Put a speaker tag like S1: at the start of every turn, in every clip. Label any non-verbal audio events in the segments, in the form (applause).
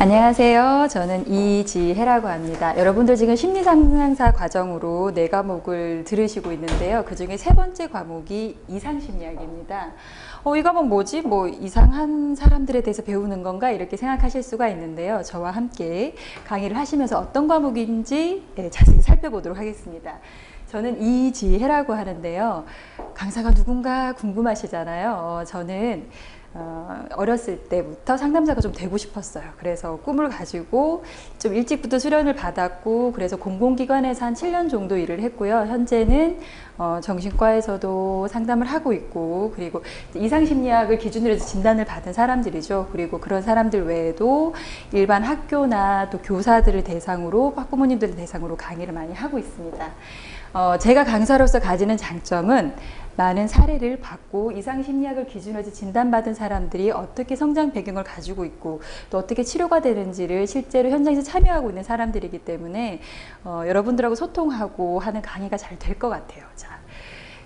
S1: 안녕하세요. 저는 이지혜라고 합니다. 여러분들 지금 심리상담사 과정으로 네 과목을 들으시고 있는데요. 그 중에 세 번째 과목이 이상심리학입니다. 어, 이 과목 뭐지? 뭐 이상한 사람들에 대해서 배우는 건가? 이렇게 생각하실 수가 있는데요. 저와 함께 강의를 하시면서 어떤 과목인지 예, 자세히 살펴보도록 하겠습니다. 저는 이지혜라고 하는데요. 강사가 누군가 궁금하시잖아요. 어, 저는 어, 어렸을 때부터 상담사가 좀 되고 싶었어요. 그래서 꿈을 가지고 좀 일찍부터 수련을 받았고, 그래서 공공기관에서 한 7년 정도 일을 했고요. 현재는 어, 정신과에서도 상담을 하고 있고, 그리고 이상심리학을 기준으로 해서 진단을 받은 사람들이죠. 그리고 그런 사람들 외에도 일반 학교나 또 교사들을 대상으로, 학부모님들을 대상으로 강의를 많이 하고 있습니다. 어, 제가 강사로서 가지는 장점은 많은 사례를 받고 이상 심리학을 기준으로 진단받은 사람들이 어떻게 성장 배경을 가지고 있고 또 어떻게 치료가 되는지를 실제로 현장에서 참여하고 있는 사람들이기 때문에 어, 여러분들하고 소통하고 하는 강의가 잘 될 것 같아요. 자,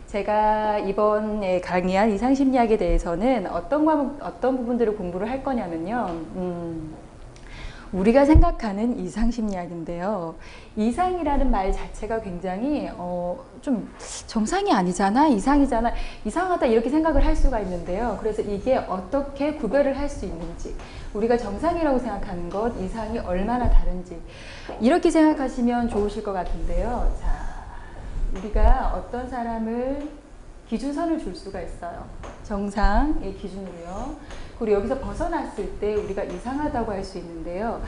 S1: 제가 이번에 강의한 이상 심리학에 대해서는 어떤 과목, 어떤 부분들을 공부를 할 거냐면요. 음, 우리가 생각하는 이상 심리학인데요. 이상이라는 말 자체가 굉장히 어, 좀 정상이 아니잖아, 이상이잖아, 이상하다 이렇게 생각을 할 수가 있는데요. 그래서 이게 어떻게 구별을 할 수 있는지, 우리가 정상이라고 생각하는 것, 이상이 얼마나 다른지 이렇게 생각하시면 좋으실 것 같은데요. 자, 우리가 어떤 사람을 기준선을 줄 수가 있어요. 정상의 기준으로요. 그리고 여기서 벗어났을 때 우리가 이상하다고 할 수 있는데요.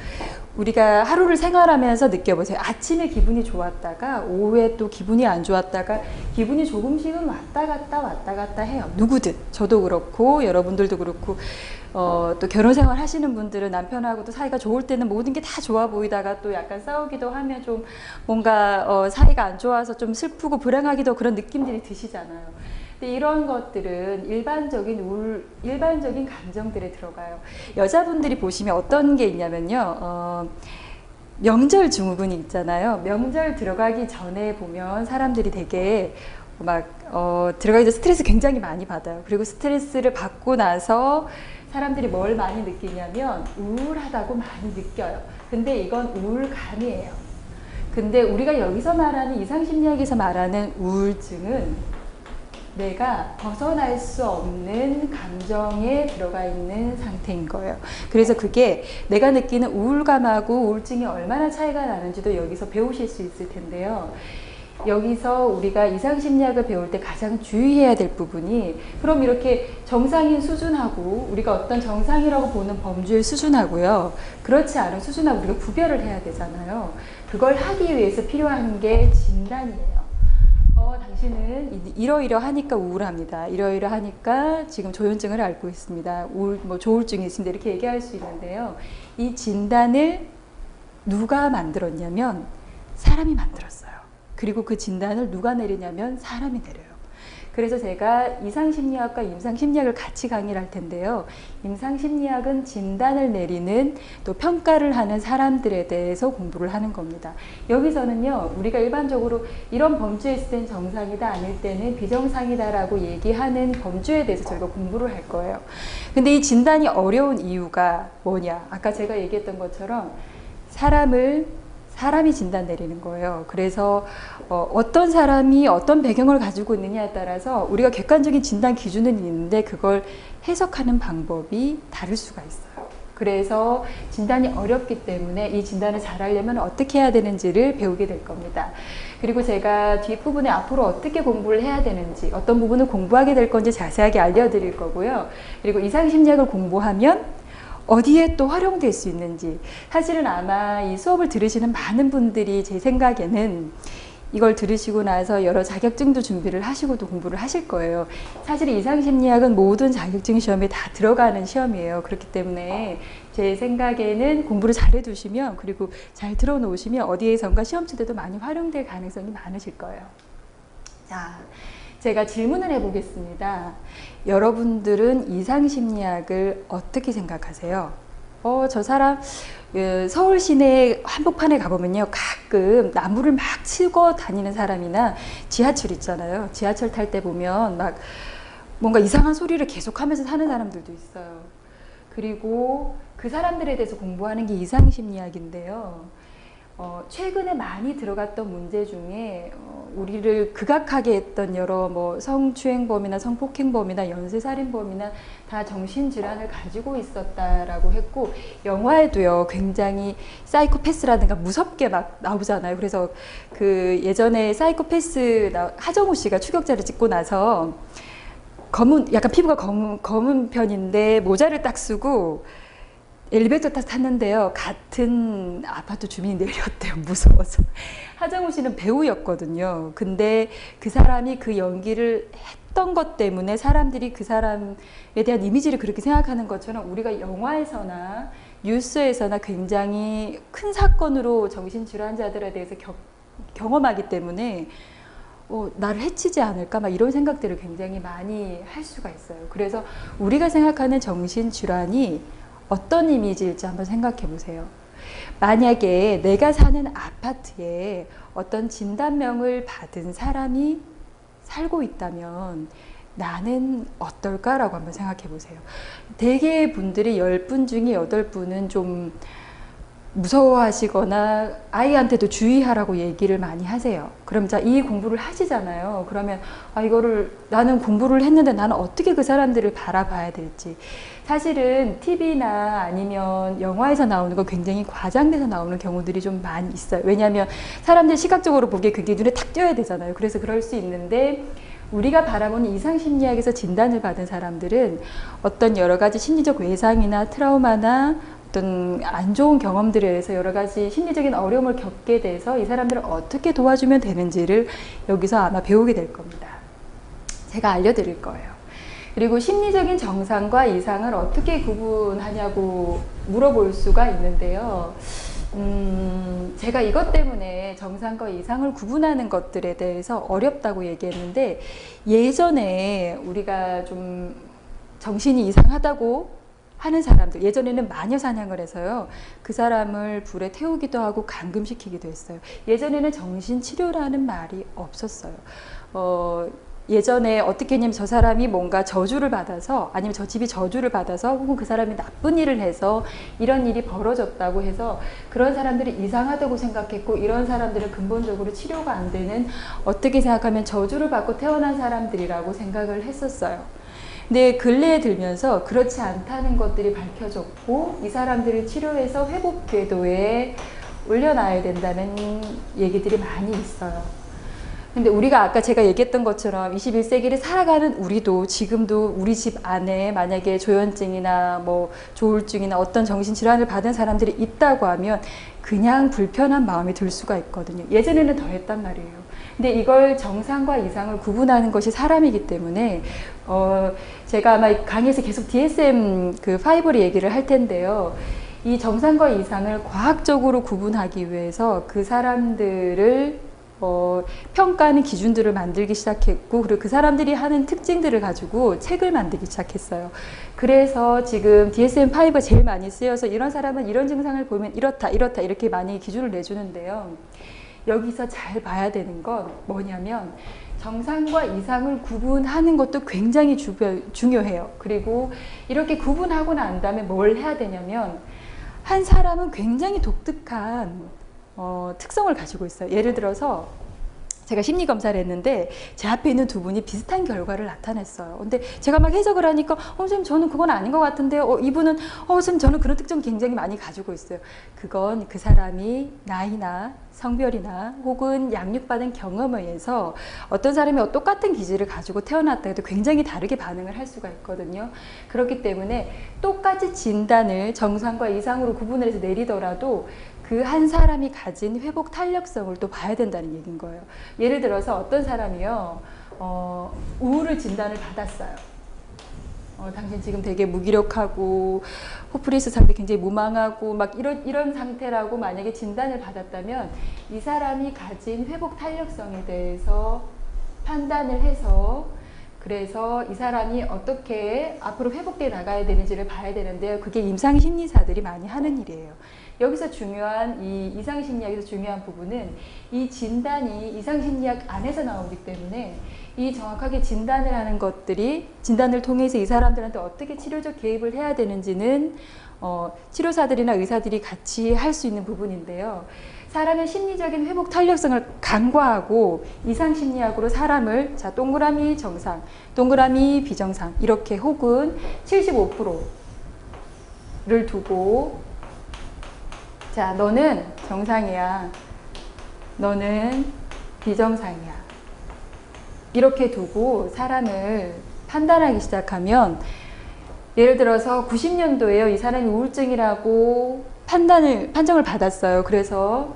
S1: 우리가 하루를 생활하면서 느껴보세요. 아침에 기분이 좋았다가 오후에 또 기분이 안 좋았다가 기분이 조금씩은 왔다 갔다 왔다 갔다 해요. 누구든 저도 그렇고 여러분들도 그렇고 어, 또 결혼 생활 하시는 분들은 남편하고도 사이가 좋을 때는 모든 게 다 좋아 보이다가 또 약간 싸우기도 하면 좀 뭔가 어, 사이가 안 좋아서 좀 슬프고 불행하기도 그런 느낌들이 드시잖아요. 근데 이런 것들은 일반적인 울, 일반적인 감정들에 들어가요. 여자분들이 보시면 어떤 게 있냐면요. 어, 명절 증후군이 있잖아요. 명절 들어가기 전에 보면 사람들이 되게 막 어, 들어가기 전 스트레스 굉장히 많이 받아요. 그리고 스트레스를 받고 나서 사람들이 뭘 많이 느끼냐면 우울하다고 많이 느껴요. 근데 이건 우울감이에요. 근데 우리가 여기서 말하는 이상심리학에서 말하는 우울증은 내가 벗어날 수 없는 감정에 들어가 있는 상태인 거예요. 그래서 그게 내가 느끼는 우울감하고 우울증이 얼마나 차이가 나는지도 여기서 배우실 수 있을 텐데요. 여기서 우리가 이상심리학을 배울 때 가장 주의해야 될 부분이 그럼 이렇게 정상인 수준하고 우리가 어떤 정상이라고 보는 범주의 수준하고요. 그렇지 않은 수준하고 우리가 구별을 해야 되잖아요. 그걸 하기 위해서 필요한 게 진단이에요. 어, 당신은 이러이러 하니까 우울합니다. 이러이러 하니까 지금 조현증을 앓고 있습니다. 우울, 뭐 조울증이 있습니다. 이렇게 얘기할 수 있는데요. 이 진단을 누가 만들었냐면 사람이 만들었어요. 그리고 그 진단을 누가 내리냐면 사람이 내려요. 그래서 제가 이상심리학과 임상심리학을 같이 강의를 할 텐데요. 임상심리학은 진단을 내리는 또 평가를 하는 사람들에 대해서 공부를 하는 겁니다. 여기서는요, 우리가 일반적으로 이런 범주에 있을 땐 정상이다, 아닐 때는 비정상이다라고 얘기하는 범주에 대해서 저희가 공부를 할 거예요. 근데 이 진단이 어려운 이유가 뭐냐? 아까 제가 얘기했던 것처럼 사람을 사람이 진단 내리는 거예요. 그래서 어, 떤 사람이 어떤 배경을 가지고 있느냐에 따라서 우리가 객관적인 진단 기준은 있는데 그걸 해석하는 방법이 다를 수가 있어요. 그래서 진단이 어렵기 때문에 이 진단을 잘 하려면 어떻게 해야 되는지를 배우게 될 겁니다. 그리고 제가 뒷부분에 앞으로 어떻게 공부를 해야 되는지, 어떤 부분을 공부하게 될 건지 자세하게 알려드릴 거고요. 그리고 이상심리학을 공부하면 어디에 또 활용될 수 있는지 사실은 아마 이 수업을 들으시는 많은 분들이 제 생각에는 이걸 들으시고 나서 여러 자격증도 준비를 하시고도 공부를 하실 거예요. 사실 이상심리학은 모든 자격증 시험에 다 들어가는 시험이에요. 그렇기 때문에 제 생각에는 공부를 잘 해두시면 그리고 잘 들어놓으시면 어디에선가 시험 칠 때도 많이 활용될 가능성이 많으실 거예요. 자, 제가 질문을 해보겠습니다. 여러분들은 이상심리학을 어떻게 생각하세요? 어, 저 사람 그 서울 시내 한복판에 가보면요 가끔 나무를 막 치고 다니는 사람이나 지하철 있잖아요 지하철 탈 때 보면 막 뭔가 이상한 소리를 계속하면서 사는 사람들도 있어요 그리고 그 사람들에 대해서 공부하는 게 이상심리학인데요. 어, 최근에 많이 들어갔던 문제 중에 어, 우리를 극악하게 했던 여러 뭐 성추행범이나 성폭행범이나 연쇄살인범이나 다 정신질환을 가지고 있었다라고 했고 영화에도요 굉장히 사이코패스라든가 무섭게 막 나오잖아요. 그래서 그 예전에 사이코패스 나- 하정우 씨가 추격자를 찍고 나서 검은 약간 피부가 검은, 검은 편인데 모자를 딱 쓰고 엘리베이터 딱 탔는데요. 같은 아파트 주민이 내렸대요. (laughs) 무서워서. 하정우 씨는 배우였거든요. 근데 그 사람이 그 연기를 했던 것 때문에 사람들이 그 사람에 대한 이미지를 그렇게 생각하는 것처럼 우리가 영화에서나 뉴스에서나 굉장히 큰 사건으로 정신질환자들에 대해서 겨- 경험하기 때문에 어, 나를 해치지 않을까 막 이런 생각들을 굉장히 많이 할 수가 있어요. 그래서 우리가 생각하는 정신질환이 어떤 이미지일지 한번 생각해 보세요. 만약에 내가 사는 아파트에 어떤 진단명을 받은 사람이 살고 있다면 나는 어떨까라고 한번 생각해 보세요. 대개 분들이 10분 중에 8분은 좀 무서워하시거나 아이한테도 주의하라고 얘기를 많이 하세요. 그럼 자, 이 공부를 하시잖아요. 그러면 아, 이거를 나는 공부를 했는데 나는 어떻게 그 사람들을 바라봐야 될지. 사실은 TV나 아니면 영화에서 나오는 거 굉장히 과장돼서 나오는 경우들이 좀 많이 있어요. 왜냐하면 사람들 시각적으로 보기에 그게 눈에 탁 띄어야 되잖아요. 그래서 그럴 수 있는데 우리가 바라보는 이상심리학에서 진단을 받은 사람들은 어떤 여러 가지 심리적 외상이나 트라우마나 어떤 안 좋은 경험들에 의해서 여러 가지 심리적인 어려움을 겪게 돼서 이 사람들을 어떻게 도와주면 되는지를 여기서 아마 배우게 될 겁니다. 제가 알려드릴 거예요. 그리고 심리적인 정상과 이상을 어떻게 구분하냐고 물어볼 수가 있는데요. 음, 제가 이것 때문에 정상과 이상을 구분하는 것들에 대해서 어렵다고 얘기했는데 예전에 우리가 좀 정신이 이상하다고 하는 사람들 예전에는 마녀 사냥을 해서요. 그 사람을 불에 태우기도 하고 감금시키기도 했어요. 예전에는 정신 치료라는 말이 없었어요. 어, 예전에 어떻게 했냐면 저 사람이 뭔가 저주를 받아서 아니면 저 집이 저주를 받아서 혹은 그 사람이 나쁜 일을 해서 이런 일이 벌어졌다고 해서 그런 사람들이 이상하다고 생각했고 이런 사람들은 근본적으로 치료가 안 되는 어떻게 생각하면 저주를 받고 태어난 사람들이라고 생각을 했었어요. 근데 근래에 들면서 그렇지 않다는 것들이 밝혀졌고 이 사람들을 치료해서 회복 궤도에 올려놔야 된다는 얘기들이 많이 있어요. 근데 우리가 아까 제가 얘기했던 것처럼 21세기를 살아가는 우리도 지금도 우리 집 안에 만약에 조현증이나 뭐 조울증이나 어떤 정신질환을 받은 사람들이 있다고 하면 그냥 불편한 마음이 들 수가 있거든요. 예전에는 더 했단 말이에요. 근데 이걸 정상과 이상을 구분하는 것이 사람이기 때문에 어 제가 아마 강의에서 계속 DSM 그 5를 얘기를 할 텐데요. 이 정상과 이상을 과학적으로 구분하기 위해서 그 사람들을 어, 평가하는 기준들을 만들기 시작했고 그리고 그 사람들이 하는 특징들을 가지고 책을 만들기 시작했어요. 그래서 지금 DSM-5가 제일 많이 쓰여서 이런 사람은 이런 증상을 보면 이렇다 이렇다 이렇게 많이 기준을 내주는데요. 여기서 잘 봐야 되는 건 뭐냐면 정상과 이상을 구분하는 것도 굉장히 주변, 중요해요. 그리고 이렇게 구분하고 난 다음에 뭘 해야 되냐면 한 사람은 굉장히 독특한 어, 특성을 가지고 있어요. 예를 들어서 제가 심리 검사를 했는데 제 앞에 있는 두 분이 비슷한 결과를 나타냈어요. 근데 제가 막 해석을 하니까 어, 선생님 저는 그건 아닌 것 같은데요. 어, 이분은 어, 선생님 저는 그런 특징 굉장히 많이 가지고 있어요. 그건 그 사람이 나이나 성별이나 혹은 양육받은 경험에 의해서 어떤 사람이 똑같은 기질을 가지고 태어났다 해도 굉장히 다르게 반응을 할 수가 있거든요. 그렇기 때문에 똑같이 진단을 정상과 이상으로 구분을 해서 내리더라도 그 한 사람이 가진 회복 탄력성을 또 봐야 된다는 얘기인 거예요. 예를 들어서 어떤 사람이요, 어, 우울을 진단을 받았어요. 어, 당신 지금 되게 무기력하고 호프리스 상태 굉장히 무망하고 막 이런 이런 상태라고 만약에 진단을 받았다면 이 사람이 가진 회복 탄력성에 대해서 판단을 해서 그래서 이 사람이 어떻게 앞으로 회복돼 나가야 되는지를 봐야 되는데요. 그게 임상 심리사들이 많이 하는 일이에요. 여기서 중요한 이 이상 심리학에서 중요한 부분은 이 진단이 이상 심리학 안에서 나오기 때문에 이 정확하게 진단을 하는 것들이 진단을 통해서 이 사람들한테 어떻게 치료적 개입을 해야 되는지는 어, 치료사들이나 의사들이 같이 할 수 있는 부분인데요. 사람의 심리적인 회복 탄력성을 간과하고 이상 심리학으로 사람을 자 동그라미 정상, 동그라미 비정상 이렇게 혹은 75%를 두고 자 너는 정상이야, 너는 비정상이야 이렇게 두고 사람을 판단하기 시작하면 예를 들어서 90년도에요 이 사람이 우울증이라고 판단을 판정을 받았어요. 그래서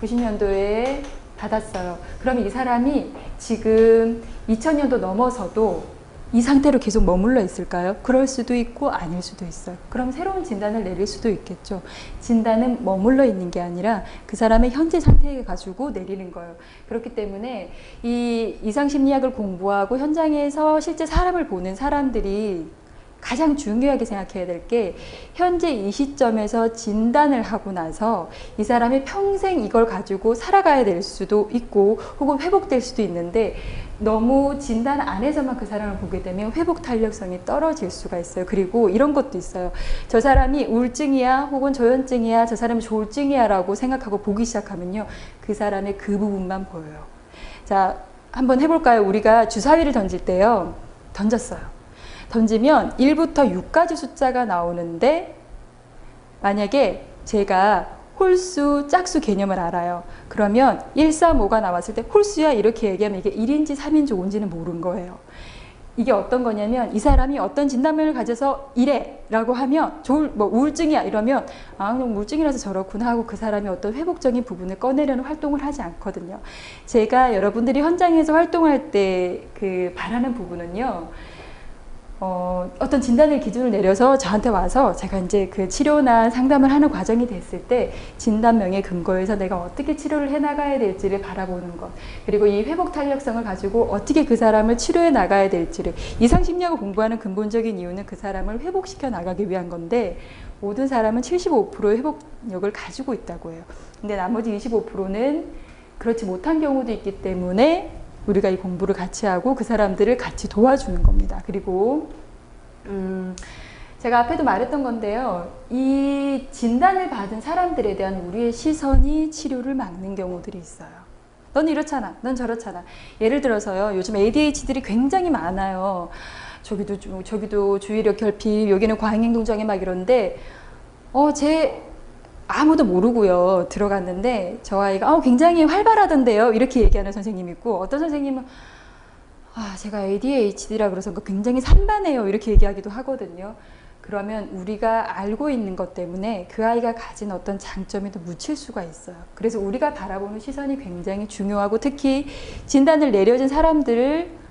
S1: 90년도에 받았어요. 그럼 이 사람이 지금 2000년도 넘어서도 이 상태로 계속 머물러 있을까요? 그럴 수도 있고 아닐 수도 있어요. 그럼 새로운 진단을 내릴 수도 있겠죠. 진단은 머물러 있는 게 아니라 그 사람의 현재 상태에 가지고 내리는 거예요. 그렇기 때문에 이 이상 심리학을 공부하고 현장에서 실제 사람을 보는 사람들이 가장 중요하게 생각해야 될 게 현재 이 시점에서 진단을 하고 나서 이 사람이 평생 이걸 가지고 살아가야 될 수도 있고 혹은 회복될 수도 있는데 너무 진단 안에서만 그 사람을 보게 되면 회복 탄력성이 떨어질 수가 있어요. 그리고 이런 것도 있어요. 저 사람이 우울증이야 혹은 조현증이야 저 사람이 조울증이야 라고 생각하고 보기 시작하면요. 그 사람의 그 부분만 보여요. 자 한번 해볼까요? 우리가 주사위를 던질 때요. 던졌어요. 던지면 1부터 6까지 숫자가 나오는데 만약에 제가 홀수, 짝수 개념을 알아요. 그러면 1, 3, 5가 나왔을 때 홀수야 이렇게 얘기하면 이게 1인지 3인지 5인지는 모르는 거예요. 이게 어떤 거냐면 이 사람이 어떤 진단명을 가져서 이래 라고 하면 조울, 뭐 우울증이야 이러면 아 우울증이라서 저렇구나 하고 그 사람이 어떤 회복적인 부분을 꺼내려는 활동을 하지 않거든요. 제가 여러분들이 현장에서 활동할 때 그 바라는 부분은요. 어, 어떤 진단을 기준을 내려서 저한테 와서 제가 이제 그 치료나 상담을 하는 과정이 됐을 때 진단명에 근거해서 내가 어떻게 치료를 해 나가야 될지를 바라보는 것 그리고 이 회복 탄력성을 가지고 어떻게 그 사람을 치료해 나가야 될지를 이상심리학을 공부하는 근본적인 이유는 그 사람을 회복시켜 나가기 위한 건데 모든 사람은 75%의 회복력을 가지고 있다고 해요. 근데 나머지 25%는 그렇지 못한 경우도 있기 때문에 우리가 이 공부를 같이 하고 그 사람들을 같이 도와주는 겁니다. 그리고 음, 제가 앞에도 말했던 건데요. 이 진단을 받은 사람들에 대한 우리의 시선이 치료를 막는 경우들이 있어요. 넌 이렇잖아. 넌 저렇잖아. 예를 들어서요. 요즘 ADHD들이 굉장히 많아요. 저기도 저기도 주의력 결핍, 여기는 과잉 행동 장애 막 이런데 어, 제 아무도 모르고요. 들어갔는데 저 아이가 어, 굉장히 활발하던데요. 이렇게 얘기하는 선생님이 있고 어떤 선생님은 아, 제가 ADHD라 그래서 굉장히 산만해요. 이렇게 얘기하기도 하거든요. 그러면 우리가 알고 있는 것 때문에 그 아이가 가진 어떤 장점이 더 묻힐 수가 있어요. 그래서 우리가 바라보는 시선이 굉장히 중요하고 특히 진단을 내려진 사람들을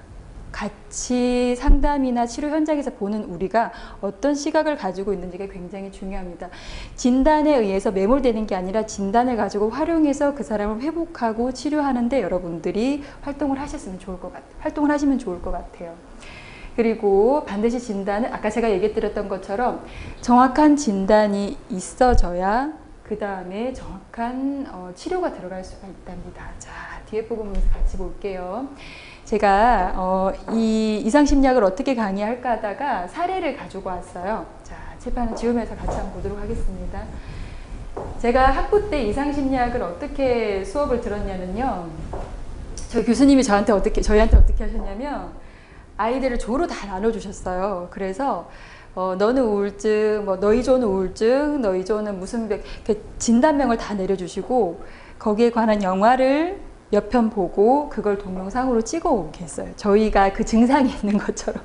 S1: 같이 상담이나 치료 현장에서 보는 우리가 어떤 시각을 가지고 있는지가 굉장히 중요합니다. 진단에 의해서 매몰되는 게 아니라 진단을 가지고 활용해서 그 사람을 회복하고 치료하는데 여러분들이 활동을 하셨으면 좋을 것 같아요. 활동을 하시면 좋을 것 같아요. 그리고 반드시 진단은 아까 제가 얘기 드렸던 것처럼 정확한 진단이 있어져야 그 다음에 정확한 어, 치료가 들어갈 수가 있답니다. 자, 뒤에 부분 같이 볼게요. 제가 어, 이 이상심리학을 어떻게 강의할까 하다가 사례를 가지고 왔어요. 자, 칠판을 지우면서 같이 한번 보도록 하겠습니다. 제가 학부 때 이상심리학을 어떻게 수업을 들었냐면요. 저 교수님이 저한테 어떻게, 저희한테 어떻게 하셨냐면, 아이들을 조로 다 나눠주셨어요. 그래서, 어, 너는 우울증, 뭐, 너희 조는 우울증, 너희 조는 무슨 병, 진단명을 다 내려주시고, 거기에 관한 영화를 몇 편 보고 그걸 동영상으로 찍어 오겠어요. 저희가 그 증상이 (laughs) 있는 것처럼.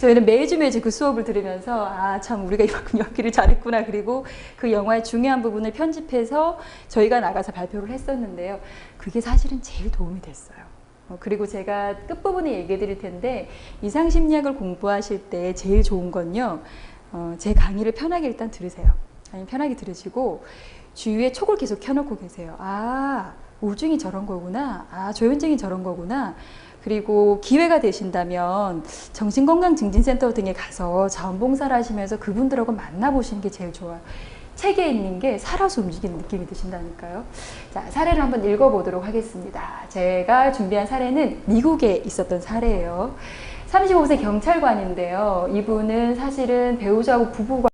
S1: 저희는 매주 매주 그 수업을 들으면서 아, 참 우리가 이만큼 연기를 잘했구나. 그리고 그 영화의 중요한 부분을 편집해서 저희가 나가서 발표를 했었는데요. 그게 사실은 제일 도움이 됐어요. 어, 그리고 제가 끝부분에 얘기해 드릴 텐데 이상심리학을 공부하실 때 제일 좋은 건요. 어, 제 강의를 편하게 일단 들으세요. 아니 편하게 들으시고 주위에 촉을 계속 켜놓고 계세요. 아, 우중이 저런 거구나. 아, 조현증이 저런 거구나. 그리고 기회가 되신다면 정신건강증진센터 등에 가서 자원봉사를 하시면서 그분들하고 만나보시는 게 제일 좋아요. 책에 있는 게 살아서 움직이는 느낌이 드신다니까요. 자, 사례를 한번 읽어보도록 하겠습니다. 제가 준비한 사례는 미국에 있었던 사례예요. 35세 경찰관인데요. 이분은 사실은 배우자하고 부부가